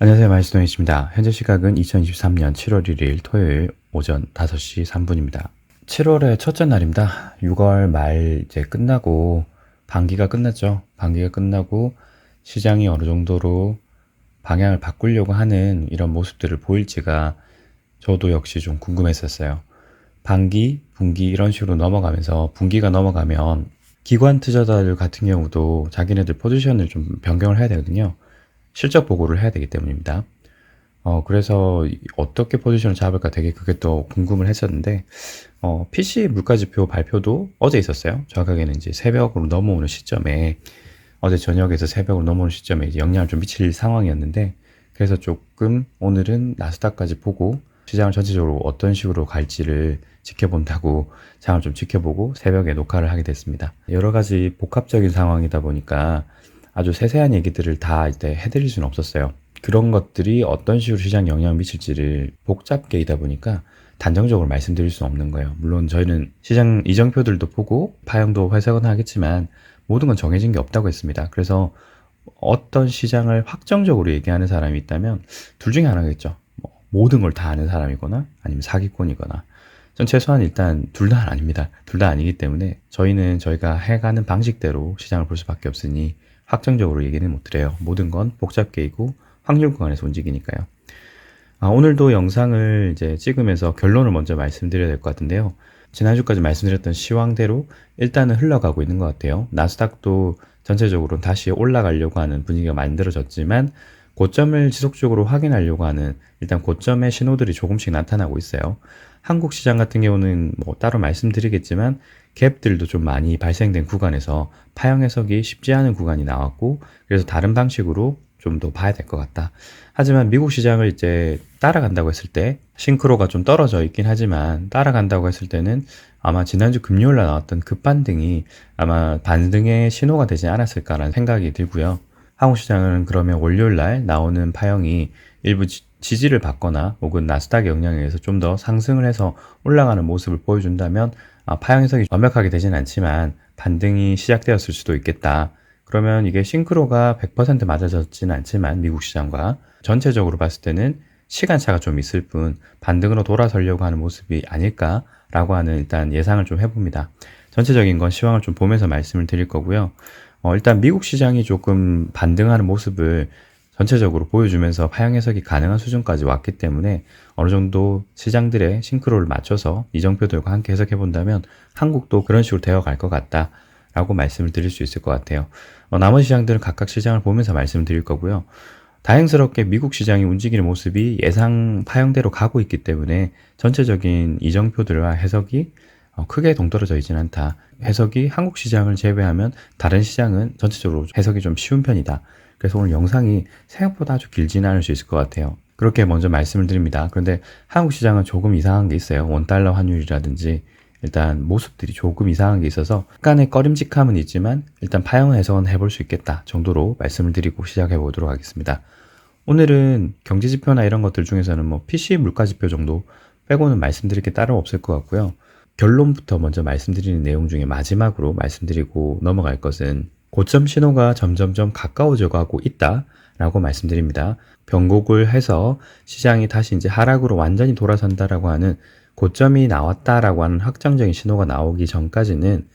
안녕하세요. 마이스톤이십니다. 현재 시각은 2023년 7월 1일 토요일 오전 5시 3분입니다. 7월의 첫째 날입니다. 6월 말 이제 끝나고 반기가 끝났죠. 반기가 끝나고 시장이 어느 정도로 방향을 바꾸려고 하는 이런 모습들을 보일지가 저도 역시 좀 궁금했었어요. 반기, 분기 이런 식으로 넘어가면서 분기가 넘어가면 기관 투자자들 같은 경우도 자기네들 포지션을 좀 변경을 해야 되거든요. 실적 보고를 해야 되기 때문입니다. 어, 그래서 이- 어떻게 포지션을 잡을까 되게 그게 또 궁금을 했었는데, 어, PC 물가지표 발표도 어제 있었어요. 정확하게는 이제 새벽으로 넘어오는 시점에, 어제 저녁에서 새벽으로 넘어오는 시점에 이제 영향을 좀 미칠 상황이었는데, 그래서 조금 오늘은 나스닥까지 보고 시장을 전체적으로 어떤 식으로 갈지를 지켜본다고 장을 좀 지켜보고 새벽에 녹화를 하게 됐습니다. 여러 가지 복합적인 상황이다 보니까 아주 세세한 얘기들을 다 이제 해드릴 수는 없었어요. 그런 것들이 어떤 식으로 시장 영향을 미칠지를 복잡계이다 보니까 단정적으로 말씀드릴 수는 없는 거예요. 물론 저희는 시장 이정표들도 보고 파형도 해석은 하겠지만 모든 건 정해진 게 없다고 했습니다. 그래서 어떤 시장을 확정적으로 얘기하는 사람이 있다면 둘 중에 하나겠죠. 뭐 모든 걸 다 아는 사람이거나 아니면 사기꾼이거나 전 최소한 일단 둘 다 아닙니다. 둘 다 아니기 때문에 저희는 저희가 해가는 방식대로 시장을 볼 수밖에 없으니 확정적으로 얘기는 못 드려요. 모든 건 복잡계이고 확률 구간에서 움직이니까요. 아, 오늘도 영상을 이제 찍으면서 결론을 먼저 말씀드려야 될 것 같은데요. 지난주까지 말씀드렸던 시황대로 일단은 흘러가고 있는 것 같아요. 나스닥도 전체적으로 다시 올라가려고 하는 분위기가 만들어졌지만 고점을 지속적으로 확인하려고 하는 일단 고점의 신호들이 조금씩 나타나고 있어요. 한국 시장 같은 경우는 뭐 따로 말씀드리겠지만 갭들도 좀 많이 발생된 구간에서 파형 해석이 쉽지 않은 구간이 나왔고 그래서 다른 방식으로 좀 더 봐야 될 것 같다. 하지만 미국 시장을 이제 따라간다고 했을 때 싱크로가 좀 떨어져 있긴 하지만 따라간다고 했을 때는 아마 지난주 금요일 날 나왔던 급반등이 아마 반등의 신호가 되지 않았을까라는 생각이 들고요. 한국 시장은 그러면 월요일 날 나오는 파형이 일부 지- 지지를 받거나 혹은 나스닥 영향에 의해서 좀 더 상승을 해서 올라가는 모습을 보여준다면 아, 파형 해석이 완벽하게 되진 않지만 반등이 시작되었을 수도 있겠다. 그러면 이게 싱크로가 100% 맞아졌지는 않지만 미국 시장과 전체적으로 봤을 때는 시간차가 좀 있을 뿐 반등으로 돌아서려고 하는 모습이 아닐까라고 하는 일단 예상을 좀 해봅니다. 전체적인 건 시황을 좀 보면서 말씀을 드릴 거고요. 어, 일단 미국 시장이 조금 반등하는 모습을 전체적으로 보여주면서 파형 해석이 가능한 수준까지 왔기 때문에 어느 정도 시장들의 싱크로를 맞춰서 이정표들과 함께 해석해 본다면 한국도 그런 식으로 되어 갈 것 같다. 라고 말씀을 드릴 수 있을 것 같아요. 어, 나머지 시장들은 각각 시장을 보면서 말씀을 드릴 거고요. 다행스럽게 미국 시장이 움직이는 모습이 예상 파형대로 가고 있기 때문에 전체적인 이정표들과 해석이 어, 크게 동떨어져 있지는 않다. 해석이 한국 시장을 제외하면 다른 시장은 전체적으로 해석이 좀 쉬운 편이다. 그래서 오늘 영상이 생각보다 아주 길지는 않을 수 있을 것 같아요. 그렇게 먼저 말씀을 드립니다. 그런데 한국 시장은 조금 이상한 게 있어요. 원달러 환율이라든지 일단 모습들이 조금 이상한 게 있어서 약간의 꺼림직함은 있지만 일단 파형 해석은 해볼 수 있겠다 정도로 말씀을 드리고 시작해 보도록 하겠습니다. 오늘은 경제 지표나 이런 것들 중에서는 뭐 PC 물가 지표 정도 빼고는 말씀드릴 게 따로 없을 것 같고요. 결론부터 먼저 말씀드리는 내용 중에 마지막으로 말씀드리고 넘어갈 것은 고점 신호가 점점점 가까워져 가고 있다 라고 말씀드립니다. 변곡을 해서 시장이 다시 이제 하락으로 완전히 돌아선다라고 하는 고점이 나왔다라고 하는 확정적인 신호가 나오기 전까지는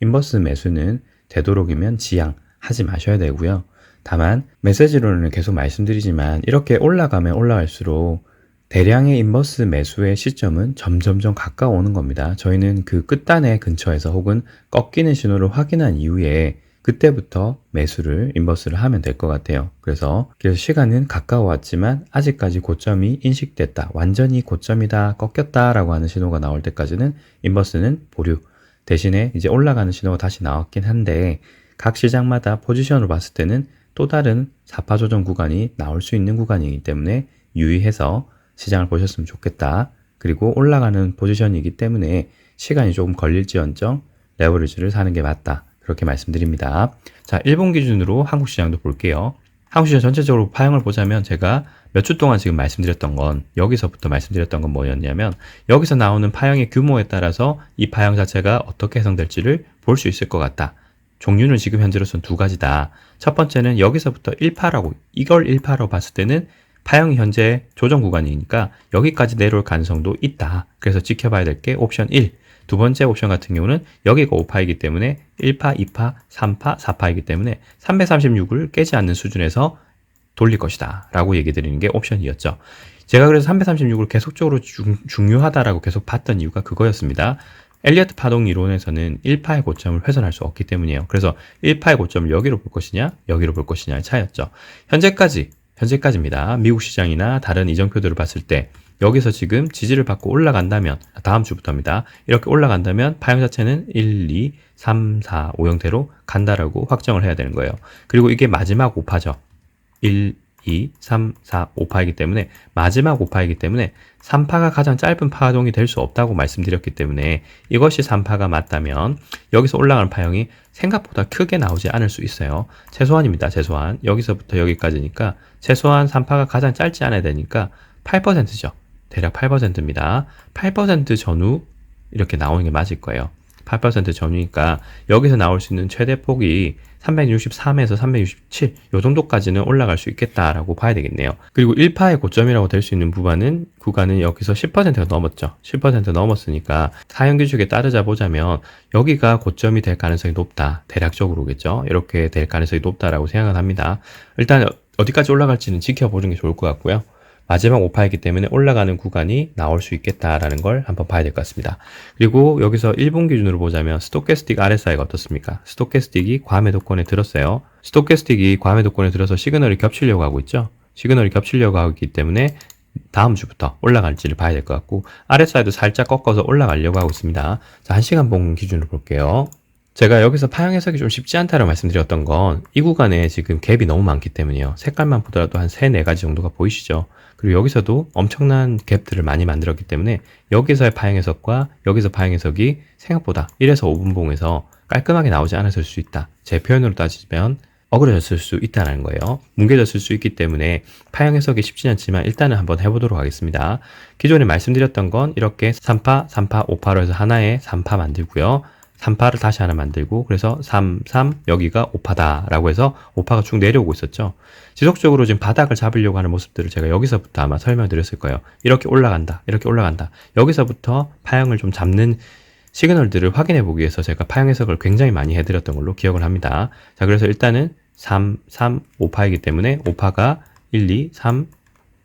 인버스 매수는 되도록이면 지양 하지 마셔야 되고요. 다만 메시지로는 계속 말씀드리지만 이렇게 올라가면 올라갈수록 대량의 인버스 매수의 시점은 점점점 가까워오는 겁니다. 저희는 그 끝단의 근처에서 혹은 꺾이는 신호를 확인한 이후에 그때부터 매수를 인버스를 하면 될 것 같아요. 그래서 그래서 시간은 가까워왔지만 아직까지 고점이 인식됐다. 완전히 고점이다. 꺾였다라고 하는 신호가 나올 때까지는 인버스는 보류. 대신에 이제 올라가는 신호가 다시 나왔긴 한데 각 시장마다 포지션으로 봤을 때는 또 다른 사파 조정 구간이 나올 수 있는 구간이기 때문에 유의해서 시장을 보셨으면 좋겠다. 그리고 올라가는 포지션이기 때문에 시간이 조금 걸릴지언정 레버리지를 사는 게 맞다. 그렇게 말씀드립니다. 자, 일본 기준으로 한국 시장도 볼게요. 한국 시장 전체적으로 파형을 보자면 제가 몇 주 동안 지금 말씀드렸던 건 여기서부터 말씀드렸던 건 뭐였냐면 여기서 나오는 파형의 규모에 따라서 이 파형 자체가 어떻게 해석될지를 볼 수 있을 것 같다. 종류는 지금 현재로서는 두 가지다. 첫 번째는 여기서부터 1파라고 이걸 1파로 봤을 때는 파형이 현재 조정 구간이니까 여기까지 내려올 가능성도 있다. 그래서 지켜봐야 될 게 옵션 1. 두 번째 옵션 같은 경우는 여기가 5파이기 때문에 1파, 2파, 3파, 4파이기 때문에 336을 깨지 않는 수준에서 돌릴 것이다. 라고 얘기 드리는 게 옵션이었죠. 제가 그래서 336을 계속적으로 중, 중요하다라고 계속 봤던 이유가 그거였습니다. 엘리어트 파동 이론에서는 1파의 고점을 훼손할 수 없기 때문이에요. 그래서 1파의 고점을 여기로 볼 것이냐, 여기로 볼 것이냐의 차이였죠. 현재까지, 현재까지입니다. 미국 시장이나 다른 이정표들을 봤을 때 여기서 지금 지지를 받고 올라간다면 다음 주부터입니다. 이렇게 올라간다면 파형 자체는 1, 2, 3, 4, 5 형태로 간다라고 확정을 해야 되는 거예요. 그리고 이게 마지막 5파죠. 1, 2, 3, 4, 5파이기 때문에 마지막 5파이기 때문에 3파가 가장 짧은 파동이 될 수 없다고 말씀드렸기 때문에 이것이 3파가 맞다면 여기서 올라가는 파형이 생각보다 크게 나오지 않을 수 있어요. 최소한입니다. 최소한. 여기서부터 여기까지니까 최소한 3파가 가장 짧지 않아야 되니까 8%죠. 대략 8%입니다. 8% 전후 이렇게 나오는 게 맞을 거예요. 8% 전후니까 여기서 나올 수 있는 최대 폭이 363에서 367, 요 정도까지는 올라갈 수 있겠다라고 봐야 되겠네요. 그리고 1파의 고점이라고 될 수 있는 구간은, 구간은 여기서 10%가 넘었죠. 10% 넘었으니까 사형 규칙에 따르자 보자면 여기가 고점이 될 가능성이 높다. 대략적으로겠죠. 이렇게 될 가능성이 높다라고 생각을 합니다. 일단 어디까지 올라갈지는 지켜보는 게 좋을 것 같고요. 마지막 오파이기 때문에 올라가는 구간이 나올 수 있겠다라는 걸 한번 봐야 될 것 같습니다. 그리고 여기서 일본 기준으로 보자면 스토캐스틱 RSI가 어떻습니까? 스토캐스틱이 과매 도권에 들었어요. 스토캐스틱이 과매 도권에 들어서 시그널이 겹치려고 하고 있죠. 시그널이 겹치려고 하고 있기 때문에 다음 주부터 올라갈지를 봐야 될 것 같고 RSI도 살짝 꺾어서 올라가려고 하고 있습니다. 자, 1시간 봉 기준으로 볼게요. 제가 여기서 파형 해석이 좀 쉽지 않다고 말씀드렸던 건 이 구간에 지금 갭이 너무 많기 때문이에요. 색깔만 보더라도 한 3, 4가지 정도가 보이시죠? 그리고 여기서도 엄청난 갭들을 많이 만들었기 때문에 여기서의 파형 해석과 여기서 파형 해석이 생각보다 1에서 5분 봉에서 깔끔하게 나오지 않았을 수 있다. 제 표현으로 따지면 어그러졌을 수 있다는 거예요. 뭉개졌을 수 있기 때문에 파형 해석이 쉽지 않지만 일단은 한번 해보도록 하겠습니다. 기존에 말씀드렸던 건 이렇게 3파, 3파, 5파로 해서 하나의 3파 만들고요. 3파를 다시 하나 만들고 그래서 3, 3 여기가 5파다라고 해서 5파가 쭉 내려오고 있었죠. 지속적으로 지금 바닥을 잡으려고 하는 모습들을 제가 여기서부터 아마 설명드렸을 거예요. 이렇게 올라간다. 이렇게 올라간다. 여기서부터 파형을 좀 잡는 시그널들을 확인해 보기 위해서 제가 파형 해석을 굉장히 많이 해드렸던 걸로 기억을 합니다. 자, 그래서 일단은 3, 3, 5파이기 때문에 5파가 1, 2, 3,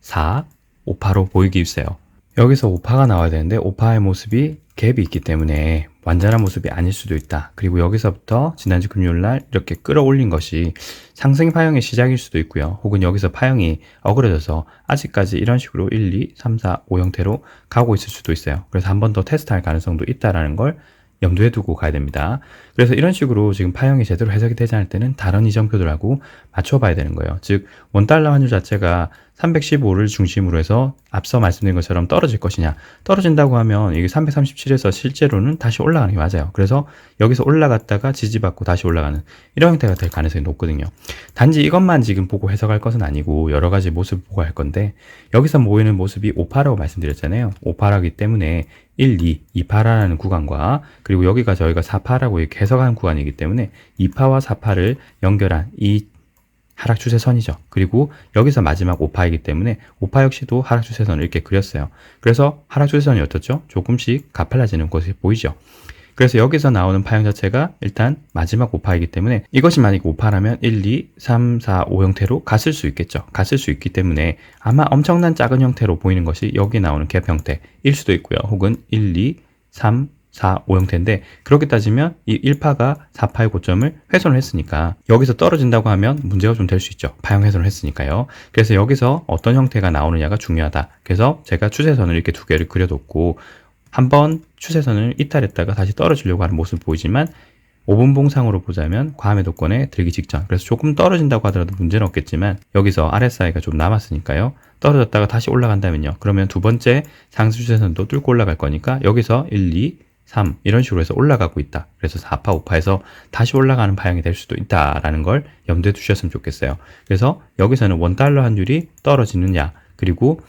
4, 5파로 보이기 있어요. 여기서 5파가 나와야 되는데 5파의 모습이 갭이 있기 때문에 완전한 모습이 아닐 수도 있다. 그리고 여기서부터 지난주 금요일 날 이렇게 끌어올린 것이 상승 파형의 시작일 수도 있고요. 혹은 여기서 파형이 어그러져서 아직까지 이런 식으로 1, 2, 3, 4, 5 형태로 가고 있을 수도 있어요. 그래서 한 번 더 테스트할 가능성도 있다라는 걸 염두에 두고 가야 됩니다. 그래서 이런 식으로 지금 파형이 제대로 해석이 되지 않을 때는 다른 이정표들하고 맞춰봐야 되는 거예요. 즉, 원달러 환율 자체가 315를 중심으로 해서 앞서 말씀드린 것처럼 떨어질 것이냐. 떨어진다고 하면 이게 337에서 실제로는 다시 올라가는 게 맞아요. 그래서 여기서 올라갔다가 지지받고 다시 올라가는 이런 형태가 될 가능성이 높거든요. 단지 이것만 지금 보고 해석할 것은 아니고 여러 가지 모습을 보고 할 건데 여기서 모이는 모습이 5파라고 말씀드렸잖아요. 5파라기 때문에 1, 2, 2파라는 구간과 그리고 여기가 저희가 4파라고 이렇게 해석하는 구간이기 때문에 2파와 4파를 연결한 이 하락 추세선이죠. 그리고 여기서 마지막 5파이기 때문에 5파 역시도 하락 추세선을 이렇게 그렸어요. 그래서 하락 추세선이 어떻죠? 조금씩 가팔라지는 것이 보이죠. 그래서 여기서 나오는 파형 자체가 일단 마지막 5파이기 때문에 이것이 만약 5파라면 1, 2, 3, 4, 5 형태로 갔을 수 있겠죠. 갔을 수 있기 때문에 아마 엄청난 작은 형태로 보이는 것이 여기 나오는 갭 형태일 수도 있고요. 혹은 1, 2, 3, 4, 5 형태인데 그렇게 따지면 이 1파가 4파의 고점을 훼손을 했으니까 여기서 떨어진다고 하면 문제가 좀 될 수 있죠. 파형 훼손을 했으니까요. 그래서 여기서 어떤 형태가 나오느냐가 중요하다. 그래서 제가 추세선을 이렇게 두 개를 그려뒀고 한번 추세선을 이탈했다가 다시 떨어지려고 하는 모습을 보이지만 5분 봉상으로 보자면 과매도권에 들기 직전. 그래서 조금 떨어진다고 하더라도 문제는 없겠지만 여기서 RSI가 좀 남았으니까요. 떨어졌다가 다시 올라간다면요. 그러면 두 번째 상승 추세선도 뚫고 올라갈 거니까 여기서 1, 2, 3 이런 식으로 해서 올라가고 있다. 그래서 4파, 5파에서 다시 올라가는 파형이 될 수도 있다라는 걸 염두에 두셨으면 좋겠어요. 그래서 여기서는 원달러 환율이 떨어지느냐 그리고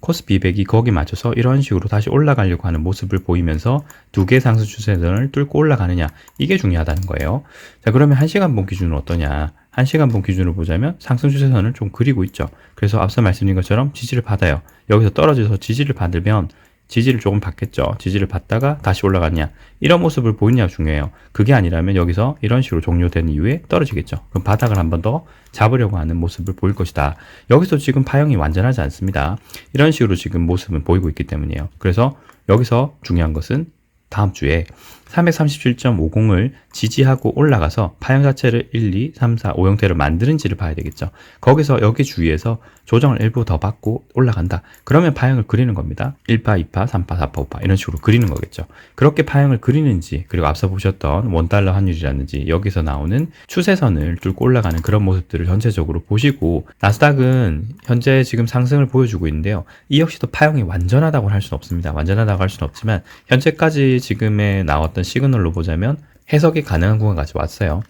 코스피 200이 거기 맞춰서 이런 식으로 다시 올라가려고 하는 모습을 보이면서 두 개 상승 추세선을 뚫고 올라가느냐 이게 중요하다는 거예요. 자 그러면 1시간 봉 기준은 어떠냐 1시간분 기준으로 보자면 상승 추세선을 좀 그리고 있죠. 그래서 앞서 말씀드린 것처럼 지지를 받아요. 여기서 떨어져서 지지를 받으면 지지를 조금 받겠죠. 지지를 받다가 다시 올라갔냐. 이런 모습을 보이냐가 중요해요. 그게 아니라면 여기서 이런 식으로 종료된 이후에 떨어지겠죠. 그럼 바닥을 한 번 더 잡으려고 하는 모습을 보일 것이다. 여기서 지금 파형이 완전하지 않습니다. 이런 식으로 지금 모습은 보이고 있기 때문이에요. 그래서 여기서 중요한 것은 다음 주에 337.50을 지지하고 올라가서 파형 자체를 1, 2, 3, 4, 5 형태로 만드는지를 봐야 되겠죠. 거기서 여기 주위에서 조정을 일부 더 받고 올라간다. 그러면 파형을 그리는 겁니다. 1파, 2파, 3파, 4파, 5파 이런 식으로 그리는 거겠죠. 그렇게 파형을 그리는지 그리고 앞서 보셨던 원달러 환율이라든지 여기서 나오는 추세선을 뚫고 올라가는 그런 모습들을 전체적으로 보시고 나스닥은 현재 지금 상승을 보여주고 있는데요. 이 역시도 파형이 완전하다고 할 수는 없습니다. 완전하다고 할 수는 없지만 현재까지 지금에 나왔던 시그널로 보자면 해석이 가능한 구간까지 왔어요.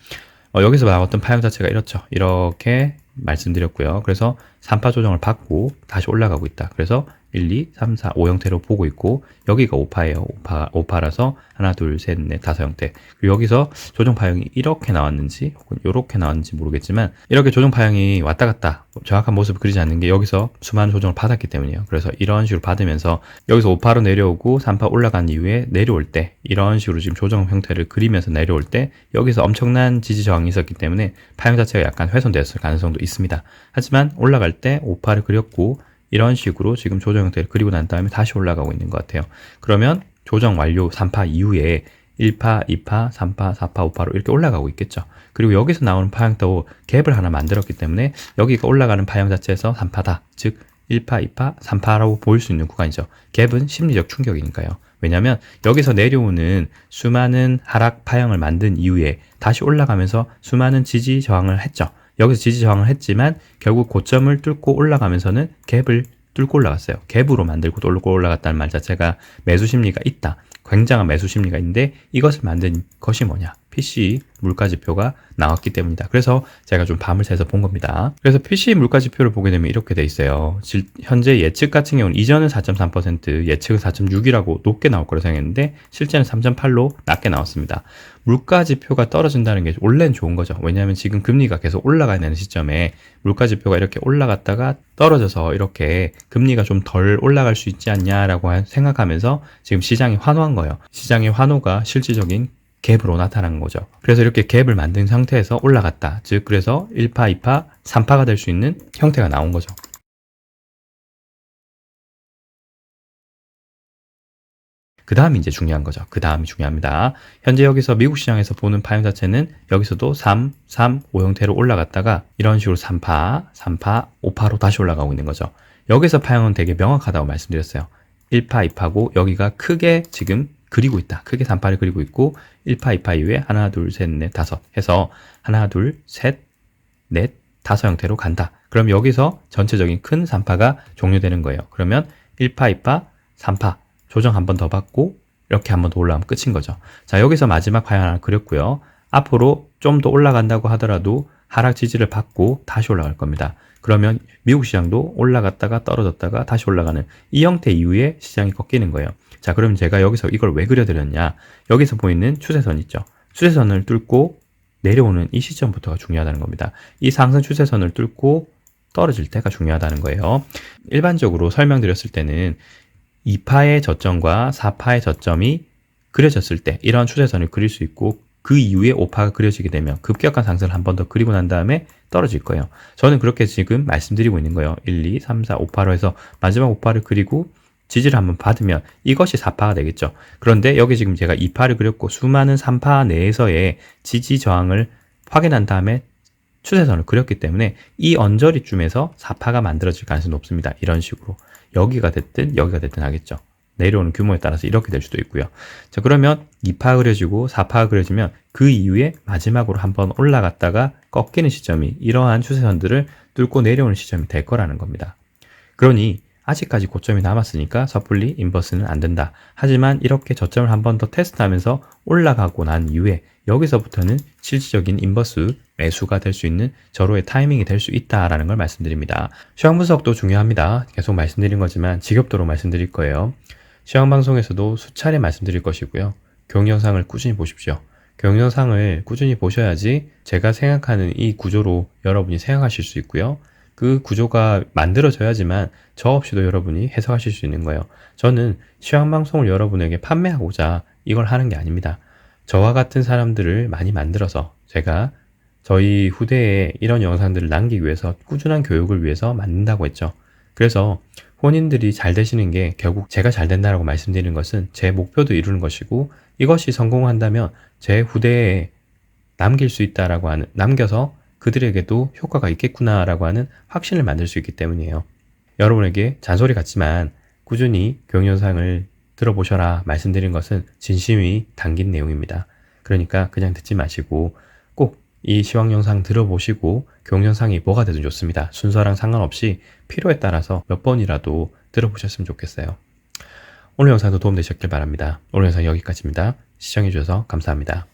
어, 여기서 나왔던 파형 자체가 이렇죠. 이렇게 말씀드렸고요. 그래서 3파 조정을 받고 다시 올라가고 있다. 그래서 1, 2, 3, 4, 5 형태로 보고 있고 여기가 5파예요. 5파, 5파라서 하나, 둘, 셋, 넷, 다섯 형태. 그리고 여기서 조정 파형이 이렇게 나왔는지 혹은 이렇게 나왔는지 모르겠지만 이렇게 조정 파형이 왔다 갔다 정확한 모습을 그리지 않는 게 여기서 수많은 조정을 받았기 때문이에요. 그래서 이런 식으로 받으면서 여기서 5파로 내려오고 3파 올라간 이후에 내려올 때 이런 식으로 지금 조정 형태를 그리면서 내려올 때 여기서 엄청난 지지 저항이 있었기 때문에 파형 자체가 약간 훼손됐을 가능성도 있습니다. 하지만 올라갈 때 5파를 그렸고 이런 식으로 지금 조정 형태를 그리고 난 다음에 다시 올라가고 있는 것 같아요. 그러면 조정 완료 3파 이후에 1파, 2파, 3파, 4파, 5파로 이렇게 올라가고 있겠죠. 그리고 여기서 나오는 파형도 갭을 하나 만들었기 때문에 여기가 올라가는 파형 자체에서 3파다. 즉 1파, 2파, 3파라고 보일 수 있는 구간이죠. 갭은 심리적 충격이니까요. 왜냐하면 여기서 내려오는 수많은 하락 파형을 만든 이후에 다시 올라가면서 수많은 지지 저항을 했죠. 여기서 지지 저항을 했지만 결국 고점을 뚫고 올라가면서는 갭을 뚫고 올라갔어요. 갭으로 만들고 뚫고 올라갔다는 말 자체가 매수 심리가 있다. 굉장한 매수 심리가 있는데 이것을 만든 것이 뭐냐? PC 물가 지표가 나왔기 때문이다. 그래서 제가 좀 밤을 새서 본 겁니다. 그래서 PC 물가 지표를 보게 되면 이렇게 돼 있어요. 질- 현재 예측 같은 경우는 이전은 4.3%, 예측은 4.6이라고 높게 나올 거라 생각했는데 실제는 3.8로 낮게 나왔습니다. 물가 지표가 떨어진다는 게 원래는 좋은 거죠. 왜냐하면 지금 금리가 계속 올라가야 되는 시점에 물가 지표가 이렇게 올라갔다가 떨어져서 이렇게 금리가 좀 덜 올라갈 수 있지 않냐라고 하- 생각하면서 지금 시장이 환호한 거예요. 시장의 환호가 실질적인 갭으로 나타난 거죠. 그래서 이렇게 갭을 만든 상태에서 올라갔다. 즉, 그래서 1파, 2파, 3파가 될 수 있는 형태가 나온 거죠. 그 다음이 이제 중요한 거죠. 그 다음이 중요합니다. 현재 여기서 미국 시장에서 보는 파형 자체는 여기서도 3, 3, 5 형태로 올라갔다가 이런 식으로 3파, 3파, 5파로 다시 올라가고 있는 거죠. 여기서 파형은 되게 명확하다고 말씀드렸어요. 1파, 2파고 여기가 크게 지금 그리고 있다. 크게 3파를 그리고 있고 1파, 2파 이후에 하나, 둘, 셋, 넷, 다섯 해서 하나, 둘, 셋, 넷, 다섯 형태로 간다. 그럼 여기서 전체적인 큰 3파가 종료되는 거예요. 그러면 1파, 2파, 3파 조정 한 번 더 받고 이렇게 한 번 더 올라가면 끝인 거죠. 자, 여기서 마지막 파형 하나 그렸고요. 앞으로 좀 더 올라간다고 하더라도 하락 지지를 받고 다시 올라갈 겁니다. 그러면 미국 시장도 올라갔다가 떨어졌다가 다시 올라가는 이 형태 이후에 시장이 꺾이는 거예요. 자, 그럼 제가 여기서 이걸 왜 그려드렸냐? 여기서 보이는 추세선 있죠. 추세선을 뚫고 내려오는 이 시점부터가 중요하다는 겁니다. 이 상승 추세선을 뚫고 떨어질 때가 중요하다는 거예요. 일반적으로 설명드렸을 때는 2파의 저점과 4파의 저점이 그려졌을 때 이런 추세선을 그릴 수 있고 그 이후에 5파가 그려지게 되면 급격한 상승을 한 번 더 그리고 난 다음에 떨어질 거예요. 저는 그렇게 지금 말씀드리고 있는 거예요. 1, 2, 3, 4, 5파로 해서 마지막 5파를 그리고 지지를 한번 받으면 이것이 4파가 되겠죠. 그런데 여기 지금 제가 2파를 그렸고 수많은 3파 내에서의 지지 저항을 확인한 다음에 추세선을 그렸기 때문에 이 언저리쯤에서 4파가 만들어질 가능성이 높습니다. 이런 식으로. 여기가 됐든 여기가 됐든 하겠죠. 내려오는 규모에 따라서 이렇게 될 수도 있고요. 자, 그러면 2파 그려지고 4파가 그려지면 그 이후에 마지막으로 한번 올라갔다가 꺾이는 시점이 이러한 추세선들을 뚫고 내려오는 시점이 될 거라는 겁니다. 그러니 아직까지 고점이 남았으니까 섣불리 인버스는 안 된다. 하지만 이렇게 저점을 한 번 더 테스트하면서 올라가고 난 이후에 여기서부터는 실질적인 인버스 매수가 될 수 있는 저로의 타이밍이 될 수 있다라는 걸 말씀드립니다. 시황 분석도 중요합니다. 계속 말씀드린 거지만 지겹도록 말씀드릴 거예요. 시황 방송에서도 수차례 말씀드릴 것이고요. 교육 영상을 꾸준히 보십시오. 경영상을 꾸준히 보셔야지 제가 생각하는 이 구조로 여러분이 생각하실 수 있고요. 그 구조가 만들어져야지만 저 없이도 여러분이 해석하실 수 있는 거예요. 저는 시황방송을 여러분에게 판매하고자 이걸 하는 게 아닙니다. 저와 같은 사람들을 많이 만들어서 제가 저희 후대에 이런 영상들을 남기기 위해서 꾸준한 교육을 위해서 만든다고 했죠. 그래서 혼인들이 잘 되시는 게 결국 제가 잘 된다라고 말씀드리는 것은 제 목표도 이루는 것이고 이것이 성공한다면 제 후대에 남길 수 있다라고 하는 남겨서 그들에게도 효과가 있겠구나라고 하는 확신을 만들 수 있기 때문이에요. 여러분에게 잔소리 같지만 꾸준히 경영상을 들어보셔라 말씀드린 것은 진심이 담긴 내용입니다. 그러니까 그냥 듣지 마시고 꼭 이 시황 영상 들어보시고 경영상이 뭐가 되든 좋습니다. 순서랑 상관없이 필요에 따라서 몇 번이라도 들어보셨으면 좋겠어요. 오늘 영상도 도움되셨길 바랍니다. 오늘 영상 여기까지입니다. 시청해주셔서 감사합니다.